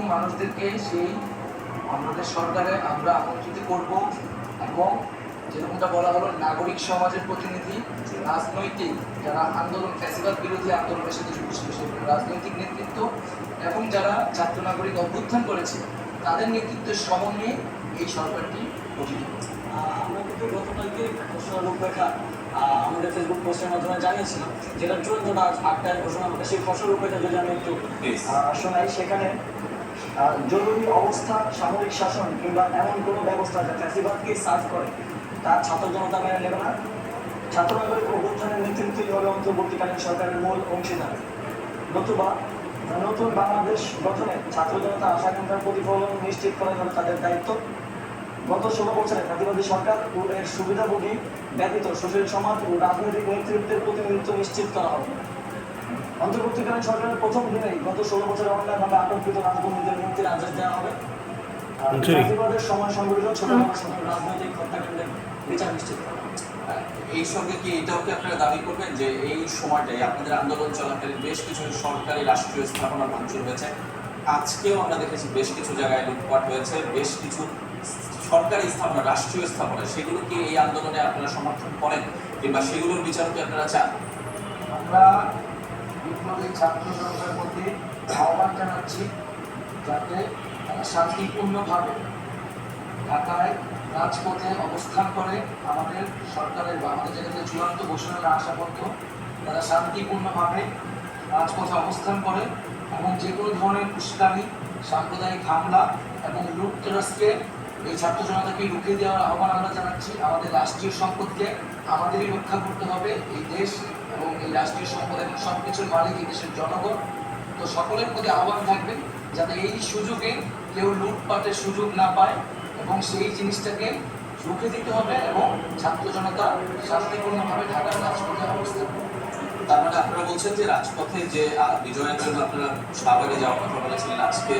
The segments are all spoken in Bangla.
মানুষদেরকে সেই আমাদের সরকারে আমরা আমন্ত্রিত করব এবং যেরকমটা বলা হলো নাগরিক সমাজের প্রতিনিধি রাজনৈতিক যারা আন্দোলন ফ্যাসিবাদ বিরোধী আন্দোলনের সাথে যুক্ত ছিল সেগুলো রাজনৈতিক নেতৃত্ব এবং যারা ছাত্র নাগরিক অভ্যুত্থান করেছে তাদের নেতৃত্বের সমন্বয়ে এই সরকারটি গঠিত আহ, আমরা কিন্তু গতকালকে ঘোষণা রূপরেখা আহ, আমাদের ফেসবুক পোস্টের মাধ্যমে জানিয়েছিলাম যেটা চূড়ান্ত আটটায় ঘোষণা সেই ফসল রূপরেখা যদি আমি একটু শোনাই সেখানে জরুরি অবস্থা, সামরিক শাসন কিংবা এমন কোনো ব্যবস্থা যা ফ্যাসিবাদকে সার্ভ করে, তা ছাত্র জনতা মেনে নেবে না। ছাত্র নাগরিক অভ্যুত্থানের নেতৃত্বই হবে অন্তর্বর্তীকালীন সরকারের মূল অংশীদার। নতুবা নতুন বাংলাদেশ গঠনে ছাত্র জনতা আশাকাঙ্ক্ষার প্রতিফলন নিশ্চিত করাই হবে তাদের দায়িত্ব। গত ষোলো বছরে প্রতিবাদী সরকার ও এর সুবিধাভোগী ব্যতীত সুশীল সমাজ ও রাজনৈতিক নেতৃত্বের প্রতিনিধিত্ব নিশ্চিত করা হবে অন্তর্বর্তীকালীন সরকারের প্রথম দিনেই গত ষোলো বছরে অন্যায়ভাবে আটককৃত রাজবন্দীদের মুক্তির আদেশ দেওয়া হবে। মুক্তি? সময় সংগঠিত ছোট বড় সকল রাজনৈতিক হত্যাকাণ্ডের বিচার নিশ্চিত করা এই সঙ্গে কি এটাও কি আপনারা দাবি করবেন যে এই সময়টাই আপনাদের আন্দোলন চলাকালীন বেশ কিছু সরকারি রাষ্ট্রীয় স্থাপনা ভাঙচুর হয়েছে? আজকেও আমরা দেখেছি বেশ কিছু জায়গায় লুটপাট হয়েছে বেশ কিছু সরকারি স্থাপনা রাষ্ট্রীয় স্থাপনা সেগুলো কি এই আন্দোলনে আপনারা সমর্থন করেন কিংবা সেগুলোর বিচার কি আপনারা চান? আমরা বিপ্লবী ছাত্র জনতার মধ্যে আহ্বান জানাচ্ছি যাতে তারা শান্তিপূর্ণভাবে ঢাকায় রাজপথে অবস্থান করে। আমাদের সরকারের বা আমাদের জায়গাতে চূড়ান্ত ঘোষণা না আসা পর্যন্ত তারা শান্তিপূর্ণভাবে রাজপথে অবস্থান করে এবং যে কোনো ধরনের উস্কানি, সাম্প্রদায়িক হামলা এবং লুটতরাজকে এই ছাত্র জনতাকে রুখে দেওয়ার আহ্বান আমরা জানাচ্ছি। আমাদের রাষ্ট্রীয় সম্পদকে আমাদেরই রক্ষা করতে হবে। এই দেশ এবং এই রাষ্ট্রীয় সম্পদ এবং সব কিছুর মালিক এই দেশের জনগণ তো সকলের প্রতি আহ্বান থাকবে যাতে এই সুযোগে কেউ লুটপাটের সুযোগ না পায় এবং সেই জিনিসটাকে রুখে দিতে হবে এবং ছাত্র জনতা শান্তিপূর্ণভাবে ঢাকার রাজপথে অবস্থান। তার মানে আপনারা বলছেন যে রাজপথে যে বিজয়ের জন্য আপনারা শাহবাগে যাওয়ার কথা বলেছিলেন, আজকে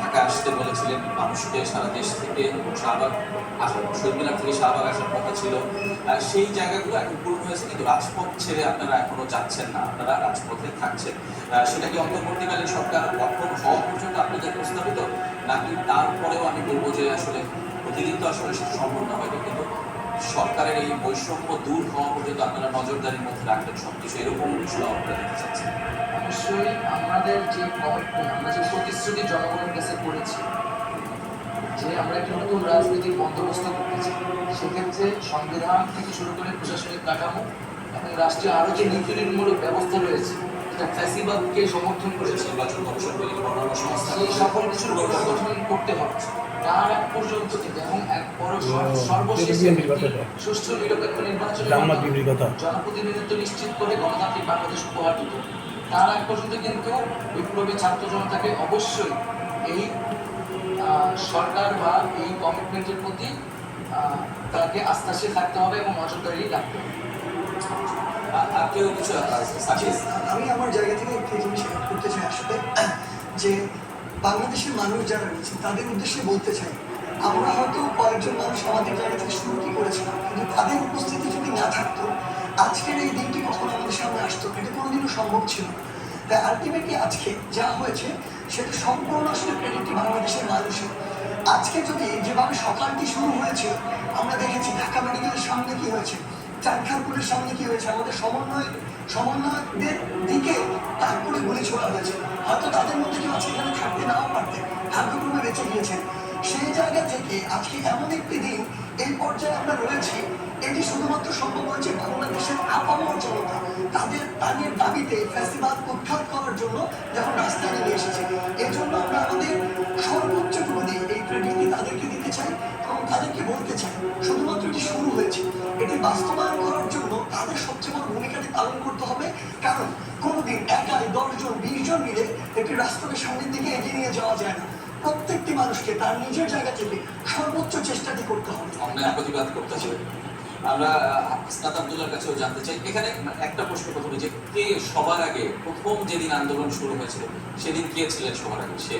ঢাকা আসতে বলেছিলেন মানুষকে সারা দেশ থেকে শাহবাগ আসার শহীদ থেকে শাহবাগ আসার কথা ছিল। সেই জায়গাগুলো এখন পূরণ হয়েছে, কিন্তু রাজপথ ছেড়ে আপনারা এখনও যাচ্ছেন না, আপনারা রাজপথে থাকছেন। সেটা কি অন্তর্বর্তীকালীন সরকার গঠন হওয়া পর্যন্ত আপনাদের প্রস্তাবিত? নাকি তারপরেও আমি বলব যে আসলে প্রতিদিন তো আসলে সম্ভব না হয়তো, কিন্তু সরকারের এই বৈষম্য দূর হওয়া পর্যন্ত আপনারা নজরদারির মধ্যে রাখবেন সব কিছু এরকম কিছু আপনারা দেখতে চাচ্ছেন। অবশ্যই আমাদের যে কমিটমেন্ট আমরা যে প্রতিশ্রুতি জনগণের কাছে করেছি যে আমরা একটা নতুন রাজনৈতিক বন্দোবস্ত করতেছি সেক্ষেত্রে সংবিধান থেকে শুরু করে প্রশাসনিক কাঠামো এবং রাষ্ট্রীয় আরও যে নীতিমূলক ব্যবস্থা রয়েছে যেটা ফ্যাসিবাদকে সমর্থন করেছে। নির্বাচন কমিশন সেই সকল কিছুর পুনর্গঠন করতে হবে তার এক পর্যন্ত এবং এক সর্বশেষে। সুষ্ঠু নিরপেক্ষ জনপ্রতিনিধিত্ব নিশ্চিত করে গণতান্ত্রিক বাংলাদেশ উপহার দিত। তার এক পর্যন্ত কিন্তু বিপ্লবী ছাত্র জনতাকে অবশ্যই এই আহ, সরকার বা এই কমিটমেন্টের প্রতি আহ, তাকে আস্থাশীল থাকতে হবে এবং নজরদারি রাখতে হবে। কিছু আমি আমার জায়গা থেকে একটি জিনিস করতে চাই আসলে যে বাংলাদেশের মানুষ যারা রয়েছে, তাদের উদ্দেশ্যে বলতে চাই, আমরা হয়তো কয়েকজন মানুষ আমাদের জায়গা থেকে শুরু কি করেছিলাম, কিন্তু তাদের উপস্থিতি যদি না থাকতো, আজকের এই দিনটি কখনো আমাদের সামনে আসতো এটা কোনোদিনও সম্ভব ছিল না। তাই আলটিমেটলি আজকে যা হয়েছে, সেটা সম্পূর্ণ আসলে ক্রেডিটটি বাংলাদেশের মানুষের। আজকে যদি যেভাবে সকালটি শুরু হয়েছে, আমরা দেখেছি ঢাকা মেডিকেলের সামনে কি হয়েছে? চারখানপুরের সামনে কি হয়েছে? আমাদের সমন্বয় সমন্বয়কদের দিকে তারপরে গুলি ছোড়া হয়েছে। হয়তো তাদের মধ্যে কেউ আজকে এখানে থাকতে নাও পারতেন ভাগ্যক্রমে বেঁচে গিয়েছেন। সেই জায়গা থেকে আজকে এমন একটি দিন, এই পর্যায়ে আমরা রয়েছি। এটি শুধুমাত্র সম্ভব হয়েছে বাংলাদেশের আপামর জনতা। তাদের তাদের দাবিতে ফ্যাসিবাদ উৎখাত করার জন্য যখন রাস্তায় নেমে এসেছে। এর জন্য আমরা আমাদের সর্বোচ্চটুকু দিয়ে এই ক্রেডিটটি তাদেরকে দিতে চাই। তাদেরকে বলতে চাই শুধুমাত্র এটি শুরু হয়েছে। এটি বাস্তবায়ন করার জন্য তাদের সবচেয়ে বড় ভূমিকাটি পালন করতে হবে। কারণ কোনোদিন একাই দশজন বিশ জন মিলে একটি রাষ্ট্রকে সামনের দিকে এগিয়ে নিয়ে যাওয়া যায় না। প্রত্যেকটি মানুষকে তার নিজের জায়গা থেকে সর্বোচ্চ চেষ্টাটি করতে হবে। অন্যায় প্রতিবাদ করতে হবে আমরা হাসনাত আবদুল্লার কাছেও জানতে চাই। এখানে একটা প্রশ্ন প্রথমে যে, কে সবার আগে প্রথম যেদিন আন্দোলন শুরু হয়েছিল, সেদিন কে ছিলেন সবার আগে? সে?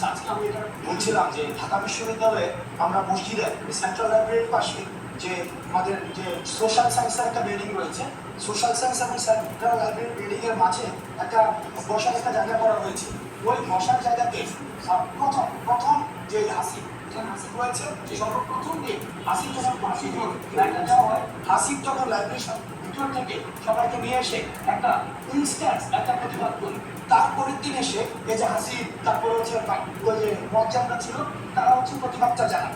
আচ্ছা আজকে আমি এটা বলছিলাম যে ঢাকা বিশ্ববিদ্যালয়ে আমরা মসজিদে সেন্ট্রাল লাইব্রেরির পাশে যে আমাদের যে সোশ্যাল সায়েন্সের একটা বিল্ডিং রয়েছে সোশ্যাল সায়েন্স এবং সেন্ট্রাল লাইব্রেরি এর মাঝে একটা বসার একটা জায়গা করা হয়েছে। ওই বসার জায়গাতে প্রথম প্রথম যে এখানে হাসিব রয়েছে সর্বপ্রথম দিন হাসিব যখন হাসিব লাইব্রেরি দেওয়া হয় হাসিব যখন লাইব্রেরি থেকে সবাইকে নিয়ে এসে একটা ইনস্ট্যান্স একটা প্রতিবাদ করি। তারপরের দিন এসে এই যে হাসি তারপরে হচ্ছে ওই যে মজ্জামরা ছিল, তারা হচ্ছে প্রতিবাদটা জানান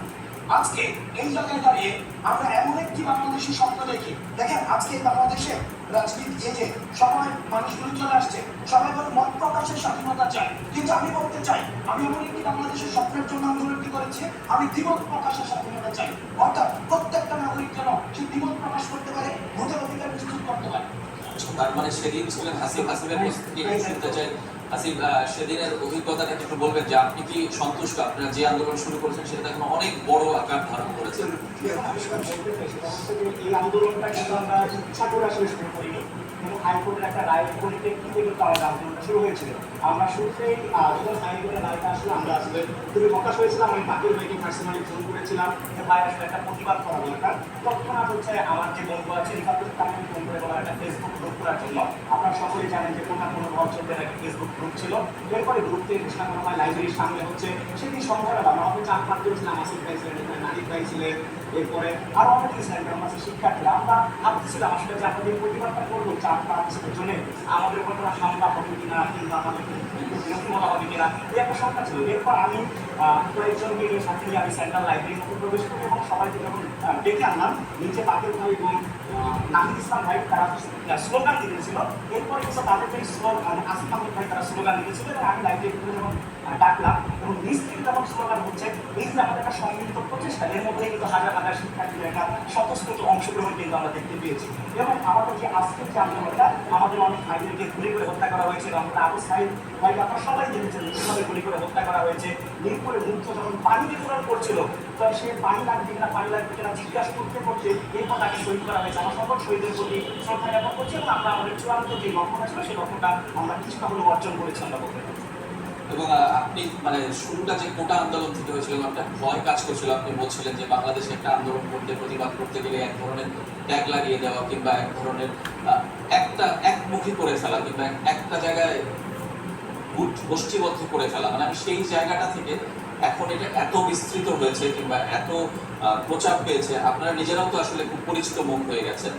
আজকে এই জায়গায় দাঁড়িয়ে আমরা এমন একটি বাংলাদেশি স্বপ্ন দেখি। দেখেন, আজকে বাংলাদেশে রাজনীতি এই যে সবাই মানুষগুলো চলে আসছে, সবাই বলে মত প্রকাশের স্বাধীনতা চাই। কিন্তু আমি বলতে চাই, আমি এমন একটি বাংলাদেশের স্বপ্নের জন্য আন্দোলনটি করেছি, আমি দ্বিমত প্রকাশের স্বাধীনতা চাই। অর্থাৎ প্রত্যেকটা নাগরিক যেন সে দ্বিমত প্রকাশ করতে পারে, ভোটের অধিকার নিশ্চিত করতে পারে। তার মানে সেদিন ছিলেন হাসিব হাসিবের প্রস্তুতি শুনতে চাই? হাসিব সেদিনের অভিজ্ঞতাটা একটু বলবেন যে আপনি কি সন্তুষ্ট? আপনারা যে আন্দোলন শুরু করেছেন সেটা এখন অনেক বড় আকার ধারণ করেছে। এই আন্দোলনটা কিন্তু আমরা ইচ্ছা করে আসলে শুরু করিনি। হাইকোর্টের একটা রায়ের পরিপ্রেক্ষিতে কিন্তু আমাদের আন্দোলনটা শুরু হয়েছিল। আমরা শুরুতেই যখন হাইকোর্টের রায়টা আসলে, আমরা আসলে খুবই হতাশ হয়েছিলাম। আমি বাকির ভাইকে পার্সোনালি ফোন করেছিলাম যে, ভাই, আসলে একটা প্রতিবাদ করা দরকার। তৎক্ষণাৎ হচ্ছে আমার যে বন্ধু আছে রিপাবলিক তাকে ফোন করে বলা একটা ফেসবুক গ্রুপ করার জন্য আপনারা সকলেই জানেন যে কোনো না কোনো অঞ্চলের একটা ফেসবুক গ্রুপ ছিল। এরপরে গ্রুপ থেকে ঘোষণা করা হয় লাইব্রেরির সামনে হচ্ছে সেদিন সন্ধ্যাবেলা আমরা হয়তো চার পাঁচ জন ছিলাম, আসিফ ভাই ছিলেন, এখানে নারিক ভাই ছিলেন, এরপরে আরও অনেকেই ছিলেন আমাদের শিক্ষার্থীরা। আমরা ভাবতেছিলাম আসলে যে এই প্রতিবাদটা করব চার পাঁচ জনে। আমাদের উপর কোনো হামলা হবে কিনা, কিংবা আমাদের আমি সেন্ট্রাল লাইব্রেরির মধ্যে প্রবেশ করি এবং সবাইকে যখন ডেকে আনলাম, নিচে ভাই এবং নাহিদ ইসলাম ভাই তারা স্লোগান দিয়েছিল। এরপরে কিন্তু তাদের যে স্লোগান আসিফ আহমেদ ভাই তারা স্লোগান দিয়েছিল এবং আমি ভিতরে যখন ডাকলাম এবং নিচ থেকে যখন স্লোগান হচ্ছে, এই যে আমাদের একটা সম্মিলিত প্রচেষ্টা, এর মধ্যে কিন্তু হাজার হাজার শিক্ষার্থীদের একটা স্বতঃস্ফূর্ত অংশগ্রহণ কিন্তু আমরা দেখতে পেয়েছি। এবং আমাদের যে আজকের যে আন্দোলনটা, আমাদের অনেক ভাইদেরকে গুলি করে হত্যা করা হয়েছে আমরা আবু সাইদ ভাই আপনারা সবাই কীভাবে গুলি করে হত্যা করা হয়েছে। মিরপুরে মুগ্ধ যখন পানি বিতরণ করছিল তো সে পানি লাগবে কিনা পানি লাগবে কিনা জিজ্ঞাসা করতে করতে এরপর তাকে শহীদ করা হয়েছে। আমরা সকল শহীদের প্রতি শ্রদ্ধা জ্ঞাপন করছি এবং আমরা আমাদের চূড়ান্ত যে লক্ষ্যটা ছিল, সেই লক্ষ্যটা আমরা কিছুটা হলেও অর্জন করেছি আমরা বলতে এবং আপনি মানে শুরুটা যে কোটা আন্দোলন থেকে হয়েছিল, একটা ভয় কাজ করছিল। আপনি বলছিলেন যে বাংলাদেশে একটা আন্দোলন করতে, প্রতিবাদ করতে গেলে এক ধরনের ট্যাগ লাগিয়ে দেওয়া কিংবা এক ধরনের একটা একমুখী করে ফেলা কিংবা একটা জায়গায় গোষ্ঠীবদ্ধ করে ফেলা। মানে আমি সেই জায়গাটা থেকে এখন এটা এত বিস্তৃত হয়েছে কিংবা এত প্রচার পেয়েছে, আপনারা নিজেরাও তো আসলে খুব পরিচিত মুখ হয়ে গেছেন।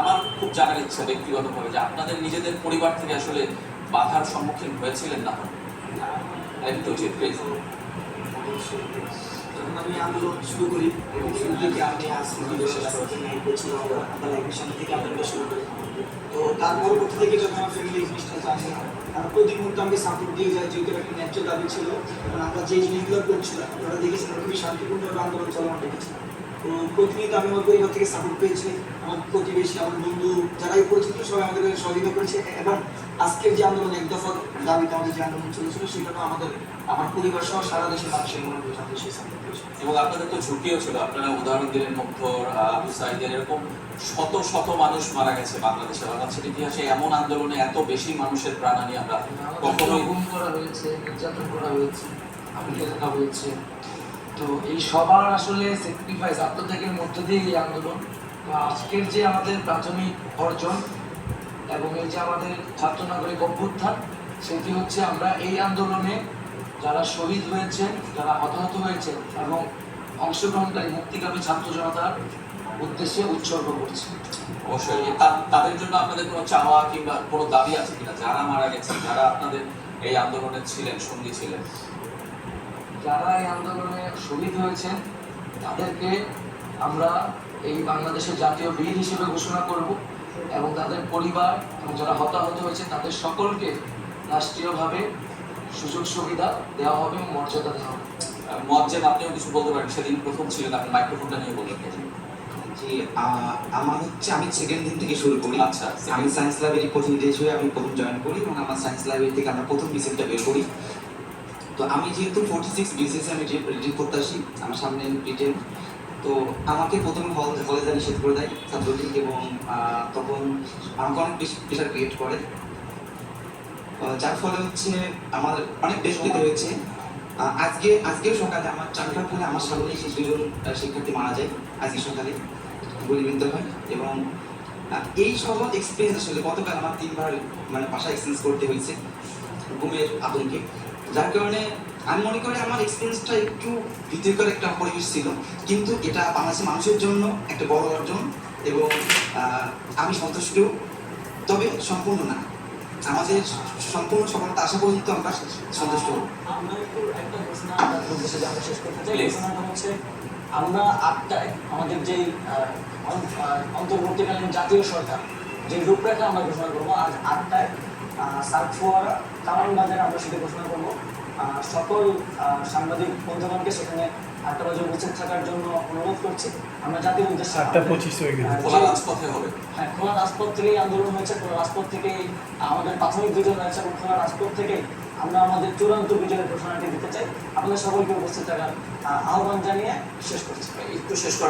আমার খুব জানার ইচ্ছা ব্যক্তিগতভাবে যে আপনাদের নিজেদের পরিবার থেকে আসলে বাধার সম্মুখীন হয়েছিলেন না? প্লিজ যখন আমি আন্দোলন শুরু করি এবং শুরু থেকে আমি বিদেশে করছিলাম আমরা থেকে আন্দোলন শুরু করি। তো তারপর পরবর্তী থেকে যখন আমার ফ্যামিলি জিনিসটা জানে, তারা প্রতি মুহূর্তে আমাকে সাপোর্ট দিয়ে যায়, যেহেতু একটা ন্যায্য দাবি ছিল, কারণ আমরা যে জিনিসগুলো করছিলাম তারা দেখেছিলাম খুবই শান্তিপূর্ণভাবে আন্দোলন চলমান দেখেছিলাম প্রতিনিয়ত আমি আমার পরিবার থেকে সাপোর্ট পেয়েছি আমার প্রতিবেশী আমার বন্ধু যারাই পরিচিত সবাই আমাদের সহযোগিতা করেছে এবং আজকের যে আন্দোলন এক দফা দাবিতে আমাদের যে আন্দোলন চলেছিল সেখানেও আমাদের আমার পরিবার সহ সারা দেশের মানুষের মনে করেছে আমাদের সেই সাপোর্ট এবং আপনাদের তো ঝুঁকিও ছিল আপনারা উদাহরণ দিলেন আহ, আবু সাইদের এরকম শত শত মানুষ মারা গেছে বাংলাদেশে। বাংলাদেশের ইতিহাসে এমন আন্দোলনে এত বেশি মানুষের প্রাণহানি আমরা কখনোই গুম করা হয়েছে নির্যাতন করা হয়েছে থাকা হয়েছে। তো এই সবার আসলে স্যাক্রিফাইস আত্মত্যাগের মধ্য দিয়ে এই আন্দোলন। তো আজকের যে আমাদের প্রাথমিক অর্জন এবং এই যে আমাদের ছাত্র নাগরিক অভ্যুত্থান, সেটি হচ্ছে আমরা এই আন্দোলনে যারা শহীদ হয়েছেন, যারা হতাহত হয়েছেন এবং অংশগ্রহণকারী, মুক্তিকামী ছাত্র জনতার উদ্দেশ্যে উৎসর্গ করছি। অবশ্যই তাদের জন্য আপনাদের কোনো চাওয়া কিংবা কোনো দাবি আছে কিনা? যারা মারা গেছেন, যারা আপনাদের এই আন্দোলনে ছিলেন, সঙ্গী ছিলেন? যারা এই আন্দোলনে শহীদ হয়েছেন তাদেরকে আমরা এই বাংলাদেশের জাতীয় বীর হিসেবে ঘোষণা করব এবং তাদের পরিবার এবং যারা হতাহত হয়েছে তাদের সকলকে রাষ্ট্রীয়ভাবে সুযোগ সুবিধা দেওয়া হবে এবং মর্যাদা দেওয়া হবে। মজ্জেদ আপনিও কিছু বলতে পারেন? সেদিন প্রথম ছিলেন আপনি মাইক্রোফোনটা নিয়ে বললেন জি আমার হচ্ছে আমি সেকেন্ড দিন থেকে শুরু করি। আচ্ছা, আমি সায়েন্স লাইব্রেরি প্রতিনিধি হিসেবে আমি প্রথম জয়েন করি এবং আমার সায়েন্স লাইব্রেরি থেকে আমরা প্রথম বিসিএসটা বের করি। তো আমি যেহেতু ফোর্টি সিক্স বিসিএস আমি রিডিং করতে আসি, আমার সামনে রিটেন তো আমাকে প্রথমে হল কলেজে নিষেধ করে দেয় ছাত্রলীগ এবং তখন আমাকে অনেক বেশি প্রেশার ক্রিয়েট করে। যার ফলে হচ্ছে আমার অনেক বেশ পেতে হয়েছে আজকে আজকের সকালে আমার চারটা ফলে আমার সামনে সেই দুজন শিক্ষার্থী মারা যায় আজকে সকালে, গুলিবিদ্ধ হয় এবং এই সব এক্সপিরিয়েন্স আসলে গতকাল আমার তিনবার মানে বাসা এক্সপিরিয়েন্স করতে হয়েছে, ঘুমের আতঙ্কে। যার কারণে আমি মনে করি আমার এক্সপিরিয়েন্সটা একটু ভীতিকর একটা পরিবেশ ছিল। কিন্তু এটা বাংলাদেশের মানুষের জন্য একটা বড় অর্জন এবং আমি সন্তুষ্ট। তবে সম্পূর্ণ না। আমাদের সম্পূর্ণ সফলতা আসা পর্যন্ত আমরা সন্তুষ্ট। হব আমরা একটু একটা ঘোষণা উদ্দেশ্যে জানতে শেষ করতে চাই। ঘোষণাটা হচ্ছে আমরা আটটায় আমাদের যেই অন্তর্বর্তীকালীন জাতীয় সরকার যে রূপরেখা আমরা ঘোষণা করব আজ আটটায় সাতফুয়ারা কামান বাজারে আমরা সেটা ঘোষণা করব। সকল সাংবাদিক বন্ধুগণকে সেখানে আটটা বাজে উপস্থিত থাকার জন্য অনুরোধ করছি। আমরা জাতীয় উদ্দেশ্যে আটটা পঁচিশ হয়ে গেছে। খোলা রাজপথে হবে। হ্যাঁ খোলা রাজপথ থেকেই আন্দোলন হয়েছে। খোলা রাজপথ থেকেই আমাদের প্রাথমিক বিজয় হয়েছে এবং খোলা রাজপথ থেকেই আমরা আমাদের চূড়ান্ত বিজয়ের ঘোষণাটি দিতে চাই। আপনাদের সকলকে উপস্থিত থাকার আহ, আহ্বান জানিয়ে শেষ করছি। একটু শেষ